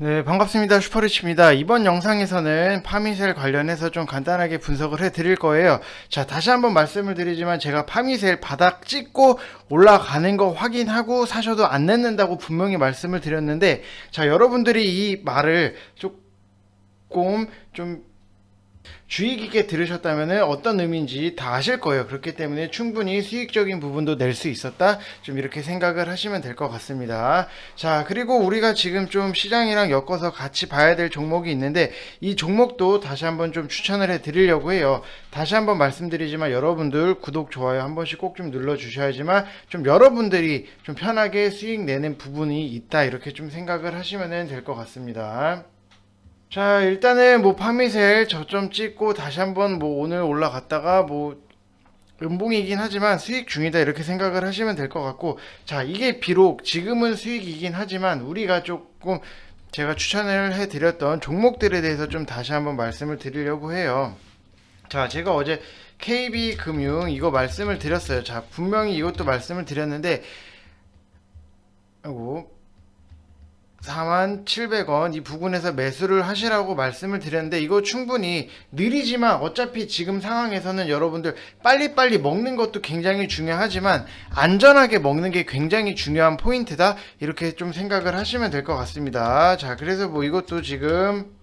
네, 반갑습니다. 슈퍼리치입니다. 이번 영상에서는 파미셀 관련해서 좀 간단하게 분석을 해 드릴 거예요. 자, 다시 한번 말씀을 드리지만 제가 파미셀 바닥 찍고 올라가는 거 확인하고 사셔도 안 냈는다고 분명히 말씀을 드렸는데, 자, 여러분들이 이 말을 조금 좀 주의 깊게 들으셨다면 어떤 의미인지 다 아실 거예요. 그렇기 때문에 충분히 수익적인 부분도 낼 수 있었다. 좀 이렇게 생각을 하시면 될 것 같습니다. 자, 그리고 우리가 지금 좀 시장이랑 엮어서 같이 봐야 될 종목이 있는데 이 종목도 다시 한번 좀 추천을 해 드리려고 해요. 다시 한번 말씀드리지만 여러분들 구독, 좋아요 한 번씩 꼭 좀 눌러 주셔야지만 좀 여러분들이 좀 편하게 수익 내는 부분이 있다. 이렇게 좀 생각을 하시면 될 것 같습니다. 자, 일단은 뭐 파미셀 저점 찍고 다시 한번 뭐 오늘 올라갔다가 뭐 음봉이긴 하지만 수익 중이다 이렇게 생각을 하시면 될 것 같고 자, 이게 비록 지금은 수익이긴 하지만 우리가 조금 제가 추천을 해 드렸던 종목들에 대해서 좀 다시 한번 말씀을 드리려고 해요. 자, 제가 어제 KB 금융 이거 말씀을 드렸어요. 자, 분명히 이것도 말씀을 드렸는데 아이고 47,700원 이 부근에서 매수를 하시라고 말씀을 드렸는데 이거 충분히 느리지만 어차피 지금 상황에서는 여러분들 빨리빨리 먹는 것도 굉장히 중요하지만 안전하게 먹는 게 굉장히 중요한 포인트다. 이렇게 좀 생각을 하시면 될 것 같습니다. 자 그래서 뭐 이것도 지금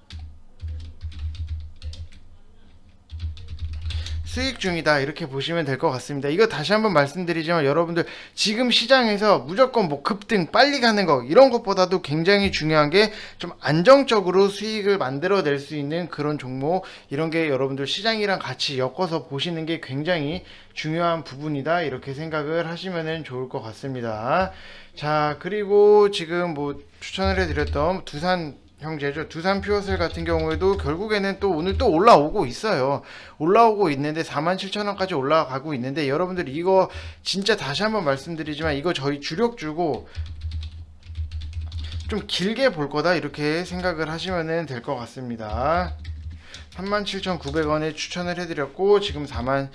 수익 중이다 이렇게 보시면 될 것 같습니다. 이거 다시 한번 말씀드리지만 여러분들 지금 시장에서 무조건 뭐 급등 빨리 가는 거 이런 것보다도 굉장히 중요한 게 좀 안정적으로 수익을 만들어낼 수 있는 그런 종목 이런 게 여러분들 시장이랑 같이 엮어서 보시는 게 굉장히 중요한 부분이다 이렇게 생각을 하시면 좋을 것 같습니다. 자 그리고 지금 뭐 추천을 해드렸던 두산 형제죠. 두산 퓨어슬 같은 경우에도 결국에는 또 오늘 또 올라오고 있어요. 올라오고 있는데 47,000원까지 올라가고 있는데 여러분들 이거 진짜 다시 한번 말씀드리지만 이거 저희 주력 주고 좀 길게 볼 거다 이렇게 생각을 하시면 될 것 같습니다. 37,900원에 추천을 해드렸고 지금 4만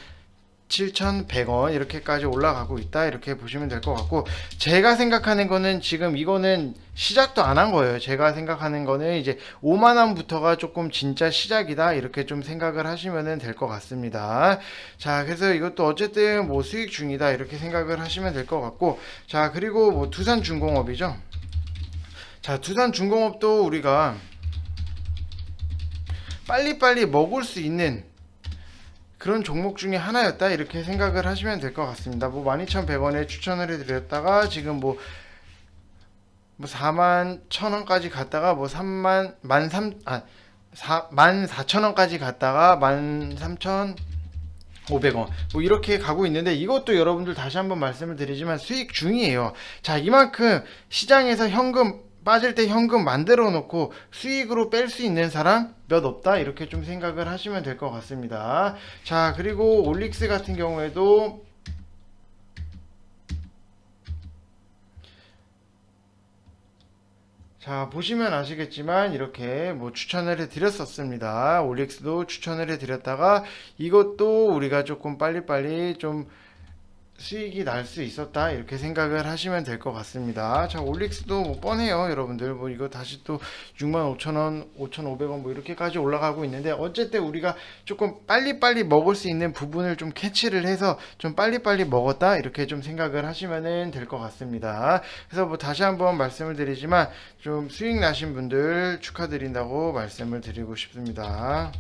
7,100원 이렇게까지 올라가고 있다 이렇게 보시면 될 것 같고 제가 생각하는 거는 지금 이거는 시작도 안 한 거예요. 제가 생각하는 거는 이제 5만 원부터가 조금 진짜 시작이다 이렇게 좀 생각을 하시면 될 것 같습니다. 자 그래서 이것도 어쨌든 뭐 수익 중이다 이렇게 생각을 하시면 될 것 같고 자 그리고 뭐 두산중공업이죠. 자 두산중공업도 우리가 빨리빨리 먹을 수 있는 그런 종목 중에 하나였다 이렇게 생각을 하시면 될 것 같습니다. 뭐 12,100원에 추천을 해드렸다가 지금 뭐, 뭐 4만 1,000원까지 갔다가 뭐 3만 13, 아, 4, 14,000원까지 갔다가 13,000 500원 뭐 이렇게 가고 있는데 이것도 여러분들 다시 한번 말씀을 드리지만 수익 중이에요. 자 이만큼 시장에서 현금 빠질 때 현금 만들어 놓고 수익으로 뺄 수 있는 사람 몇 없다 이렇게 좀 생각을 하시면 될 것 같습니다. 자 그리고 올릭스 같은 경우에도 자 보시면 아시겠지만 이렇게 뭐 추천을 해드렸었습니다. 올릭스도 추천을 해드렸다가 이것도 우리가 조금 빨리빨리 좀 수익이 날 수 있었다 이렇게 생각을 하시면 될 것 같습니다. 자 올릭스도 뭐 뻔해요 여러분들 뭐 이거 다시 또 65,000원 5,500원 뭐 이렇게까지 올라가고 있는데 어쨌든 우리가 조금 빨리빨리 먹을 수 있는 부분을 좀 캐치를 해서 좀 빨리빨리 먹었다 이렇게 좀 생각을 하시면 될 것 같습니다. 그래서 뭐 다시 한번 말씀을 드리지만 좀 수익 나신 분들 축하드린다고 말씀을 드리고 싶습니다.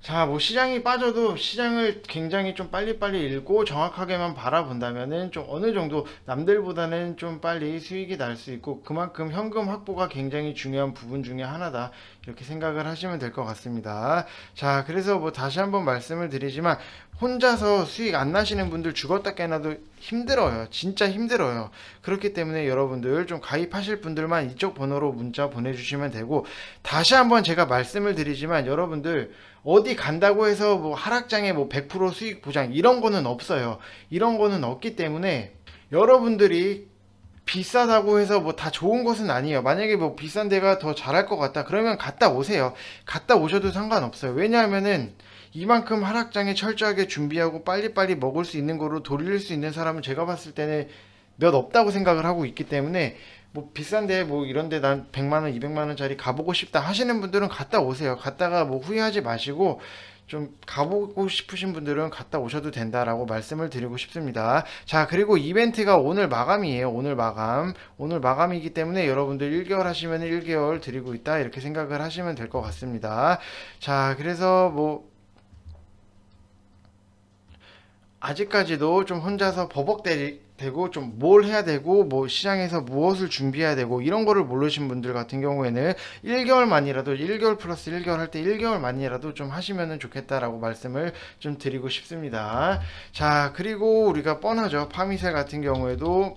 자, 뭐 시장이 빠져도 시장을 굉장히 좀 빨리빨리 읽고 정확하게만 바라본다면은 좀 어느 정도 남들보다는 좀 빨리 수익이 날 수 있고 그만큼 현금 확보가 굉장히 중요한 부분 중에 하나다. 이렇게 생각을 하시면 될 것 같습니다. 자, 그래서 뭐 다시 한번 말씀을 드리지만 혼자서 수익 안 나시는 분들 죽었다 깨나도 힘들어요. 진짜 힘들어요. 그렇기 때문에 여러분들 좀 가입하실 분들만 이쪽 번호로 문자 보내주시면 되고 다시 한번 제가 말씀을 드리지만 여러분들 어디 간다고 해서 뭐 하락장에 뭐 100% 수익 보장 이런 거는 없어요. 이런 거는 없기 때문에 여러분들이 비싸다고 해서 뭐 다 좋은 것은 아니에요. 만약에 뭐 비싼 데가 더 잘할 것 같다. 그러면 갔다 오세요. 갔다 오셔도 상관없어요. 왜냐하면은 이만큼 하락장에 철저하게 준비하고 빨리빨리 먹을 수 있는 거로 돌릴 수 있는 사람은 제가 봤을 때는 몇 없다고 생각을 하고 있기 때문에 뭐 비싼데 뭐 이런데 난 100만 원, 200만 원짜리 가보고 싶다 하시는 분들은 갔다 오세요. 갔다가 뭐 후회하지 마시고 좀 가보고 싶으신 분들은 갔다 오셔도 된다라고 말씀을 드리고 싶습니다. 자, 그리고 이벤트가 오늘 마감이에요. 오늘 마감. 오늘 마감이기 때문에 여러분들 1개월 하시면 1개월 드리고 있다. 이렇게 생각을 하시면 될 것 같습니다. 자, 그래서 뭐 아직까지도 좀 혼자서 버벅대 고 좀 뭘 해야 되고 뭐 시장에서 무엇을 준비해야 되고 이런 거를 모르신 분들 같은 경우에는 1개월만이라도 1개월 플러스 1개월 할 때 1개월만이라도 좀 하시면 좋겠다라고 말씀을 좀 드리고 싶습니다. 자, 그리고 우리가 뻔하죠. 파미셀 같은 경우에도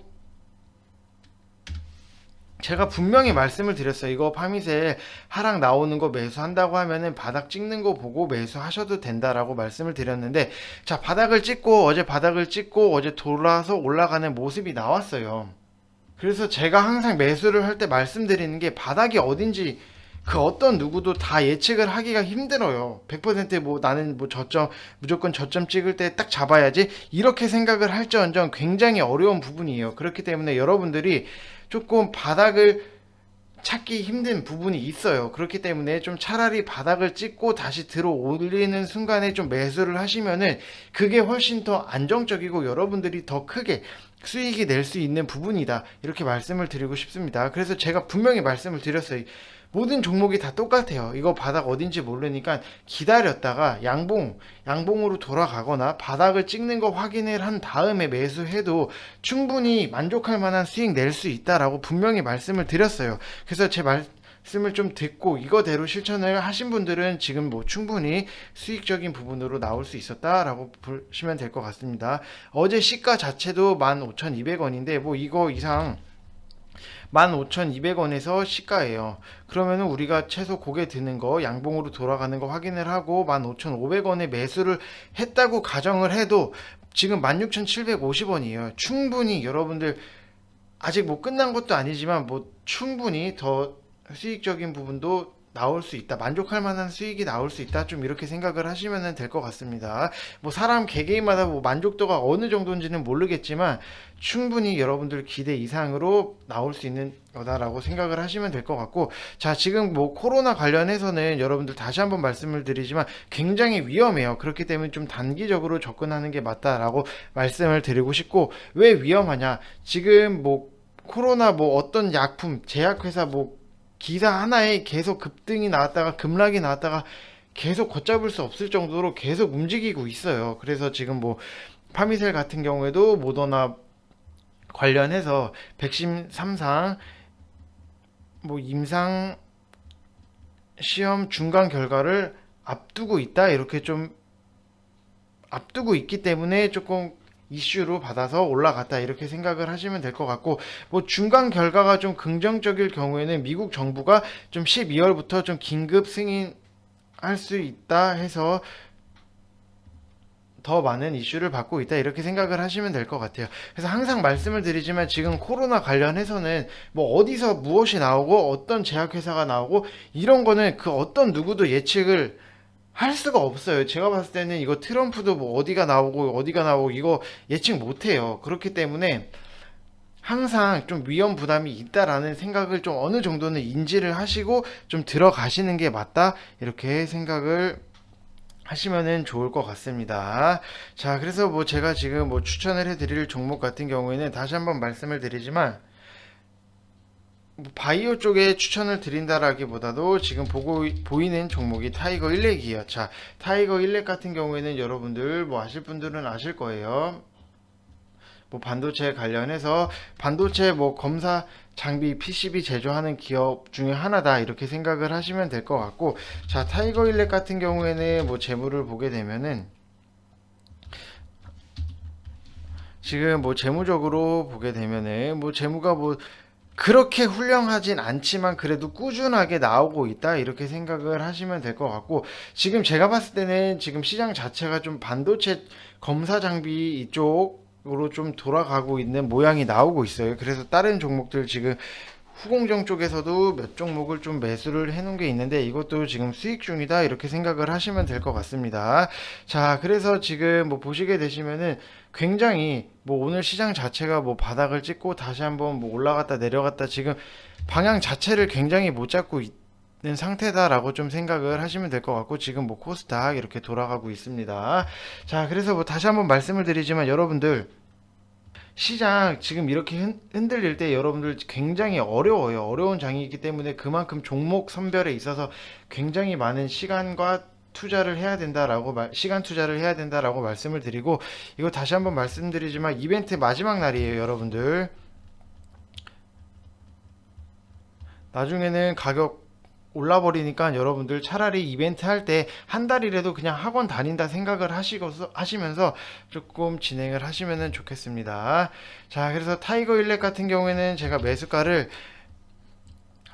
제가 분명히 말씀을 드렸어요. 이거 파미셀 하락 나오는 거 매수한다고 하면은 바닥 찍는 거 보고 매수하셔도 된다라고 말씀을 드렸는데 자, 바닥을 찍고 어제 바닥을 찍고 어제 돌아서 올라가는 모습이 나왔어요. 그래서 제가 항상 매수를 할 때 말씀드리는 게 바닥이 어딘지 그 어떤 누구도 다 예측을 하기가 힘들어요. 100%뭐 나는 뭐 저점 무조건 저점 찍을 때 딱 잡아야지 이렇게 생각을 할지언정 굉장히 어려운 부분이에요. 그렇기 때문에 여러분들이 조금 바닥을 찾기 힘든 부분이 있어요. 그렇기 때문에 좀 차라리 바닥을 찍고 다시 들어 올리는 순간에 좀 매수를 하시면은 그게 훨씬 더 안정적이고 여러분들이 더 크게 수익이 낼 수 있는 부분이다. 이렇게 말씀을 드리고 싶습니다. 그래서 제가 분명히 말씀을 드렸어요. 모든 종목이 다 똑같아요. 이거 바닥 어딘지 모르니까 기다렸다가 양봉, 양봉으로 돌아가거나 바닥을 찍는 거 확인을 한 다음에 매수해도 충분히 만족할 만한 수익 낼 수 있다라고 분명히 말씀을 드렸어요. 그래서 제 말씀을 좀 듣고 이거대로 실천을 하신 분들은 지금 뭐 충분히 수익적인 부분으로 나올 수 있었다라고 보시면 될 것 같습니다. 어제 시가 자체도 15,200원인데 뭐 이거 이상 15,200원에서 시가예요. 그러면은 우리가 최소 고개 드는 거 양봉으로 돌아가는 거 확인을 하고 15,500원에 매수를 했다고 가정을 해도 지금 16,750원이에요. 충분히 여러분들 아직 뭐 끝난 것도 아니지만 뭐 충분히 더 수익적인 부분도 나올 수 있다. 만족할 만한 수익이 나올 수 있다. 좀 이렇게 생각을 하시면 될 것 같습니다. 뭐 사람 개개인마다 뭐 만족도가 어느 정도인지는 모르겠지만 충분히 여러분들 기대 이상으로 나올 수 있는 거다라고 생각을 하시면 될 것 같고 자 지금 뭐 코로나 관련해서는 여러분들 다시 한번 말씀을 드리지만 굉장히 위험해요. 그렇기 때문에 좀 단기적으로 접근하는 게 맞다라고 말씀을 드리고 싶고 왜 위험하냐? 지금 뭐 코로나 뭐 어떤 약품 제약회사 뭐 기사 하나에 계속 급등이 나왔다가 급락이 나왔다가 계속 걷잡을 수 없을 정도로 계속 움직이고 있어요. 그래서 지금 뭐 파미셀 같은 경우에도 모더나 관련해서 백신 3상 뭐 임상 시험 중간 결과를 앞두고 있다 이렇게 좀 앞두고 있기 때문에 조금 이슈로 받아서 올라갔다 이렇게 생각을 하시면 될 것 같고 뭐 중간 결과가 좀 긍정적일 경우에는 미국 정부가 좀 12월부터 좀 긴급 승인 할 수 있다 해서 더 많은 이슈를 받고 있다 이렇게 생각을 하시면 될 것 같아요. 그래서 항상 말씀을 드리지만 지금 코로나 관련해서는 뭐 어디서 무엇이 나오고 어떤 제약회사가 나오고 이런 거는 그 어떤 누구도 예측을 할 수가 없어요. 제가 봤을 때는 이거 트럼프도 뭐 어디가 나오고 어디가 나오고 이거 예측 못 해요. 그렇기 때문에 항상 좀 위험 부담이 있다라는 생각을 좀 어느 정도는 인지를 하시고 좀 들어가시는 게 맞다. 이렇게 생각을 하시면은 좋을 것 같습니다. 자, 그래서 뭐 제가 지금 뭐 추천을 해드릴 종목 같은 경우에는 다시 한번 말씀을 드리지만 뭐 바이오 쪽에 추천을 드린다라기보다도 지금 보고 보이는 종목이 타이거 일렉이에요. 자, 타이거 일렉 같은 경우에는 여러분들 뭐 아실 분들은 아실 거예요. 뭐 반도체 관련해서 반도체 뭐 검사 장비 PCB 제조하는 기업 중에 하나다 이렇게 생각을 하시면 될 것 같고 자 타이거 일렉 같은 경우에는 뭐 재무를 보게 되면은 지금 뭐 재무적으로 보게 되면은 뭐 재무가 뭐 그렇게 훌륭하진 않지만 그래도 꾸준하게 나오고 있다 이렇게 생각을 하시면 될 것 같고 지금 제가 봤을 때는 지금 시장 자체가 좀 반도체 검사 장비 이쪽 으로 좀 돌아가고 있는 모양이 나오고 있어요. 그래서 다른 종목들 지금 후공정 쪽에서도 몇 종목을 좀 매수를 해놓은 게 있는데 이것도 지금 수익 중이다 이렇게 생각을 하시면 될 것 같습니다. 자, 그래서 지금 뭐 보시게 되시면은 굉장히 뭐 오늘 시장 자체가 뭐 바닥을 찍고 다시 한번 뭐 올라갔다 내려갔다 지금 방향 자체를 굉장히 못 잡고 있 는 상태다라고 좀 생각을 하시면 될 것 같고 지금 뭐 코스닥 이렇게 돌아가고 있습니다. 자, 그래서 뭐 다시 한번 말씀을 드리지만 여러분들 시장 지금 이렇게 흔- 흔들릴 때 여러분들 굉장히 어려워요. 어려운 장이기 때문에 그만큼 종목 선별에 있어서 굉장히 많은 시간과 투자를 해야 된다라고 말- 시간 투자를 해야 된다라고 말씀을 드리고 이거 다시 한번 말씀드리지만 이벤트 마지막 날이에요, 여러분들. 나중에는 가격 올라버리니까 여러분들 차라리 이벤트 할 때 한 달이라도 그냥 학원 다닌다 생각을 하시고서 하시면서 조금 진행을 하시면 좋겠습니다. 자, 그래서 타이거 일렉 같은 경우에는 제가 매수가를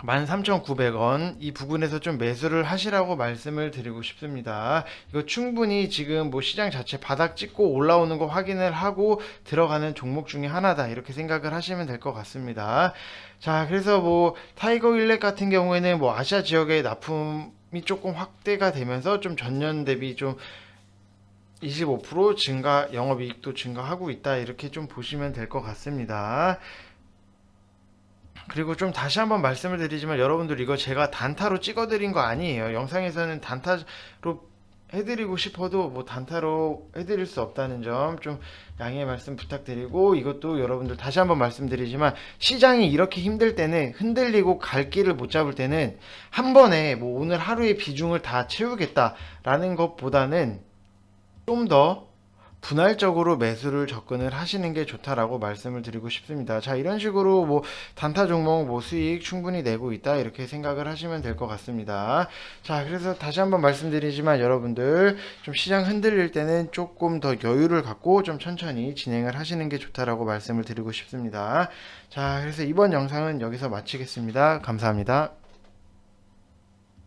13,900원 이 부분에서 좀 매수를 하시라고 말씀을 드리고 싶습니다. 이거 충분히 지금 뭐 시장 자체 바닥 찍고 올라오는 거 확인을 하고 들어가는 종목 중에 하나다 이렇게 생각을 하시면 될 것 같습니다. 자, 그래서 뭐 타이거 일렉 같은 경우에는 뭐 아시아 지역의 납품이 조금 확대가 되면서 좀 전년 대비 좀 25% 증가, 영업이익도 증가하고 있다. 이렇게 좀 보시면 될 것 같습니다. 그리고 좀 다시 한번 말씀을 드리지만 여러분들 이거 제가 단타로 찍어드린 거 아니에요. 영상에서는 단타로 해드리고 싶어도 뭐 단타로 해드릴 수 없다는 점 좀 양해 말씀 부탁드리고 이것도 여러분들 다시 한번 말씀드리지만 시장이 이렇게 힘들 때는 흔들리고 갈 길을 못 잡을 때는 한 번에 뭐 오늘 하루의 비중을 다 채우겠다라는 것보다는 좀더 분할적으로 매수를 접근을 하시는 게 좋다라고 말씀을 드리고 싶습니다. 자, 이런 식으로 뭐 단타 종목 뭐 수익 충분히 내고 있다 이렇게 생각을 하시면 될 것 같습니다. 자, 그래서 다시 한번 말씀드리지만 여러분들 좀 시장 흔들릴 때는 조금 더 여유를 갖고 좀 천천히 진행을 하시는 게 좋다라고 말씀을 드리고 싶습니다. 자, 그래서 이번 영상은 여기서 마치겠습니다. 감사합니다.